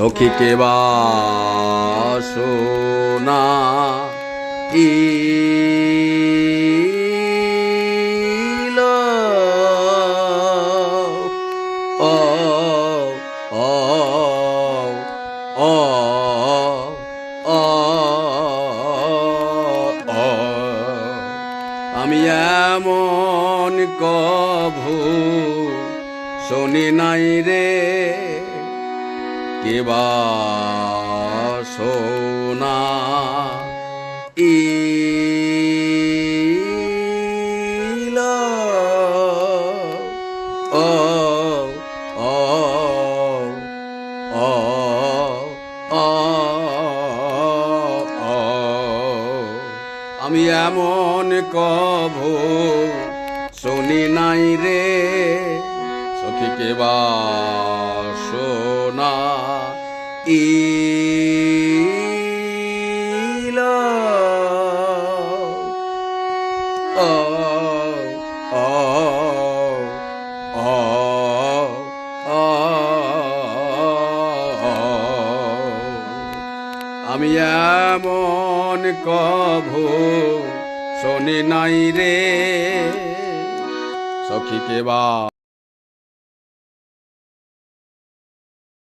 সখীকে বা সোনা ইল ও ও ও ও ও। আমি এমন কভু শুনি নাই রে। কেবা সোনা? ইল ও ও ও আমি এমন কভু শুনি নাই রে সখীকে বা সোনা ও ও ও ও আমি এমন কভু শুনি নাই রে সখীকে বা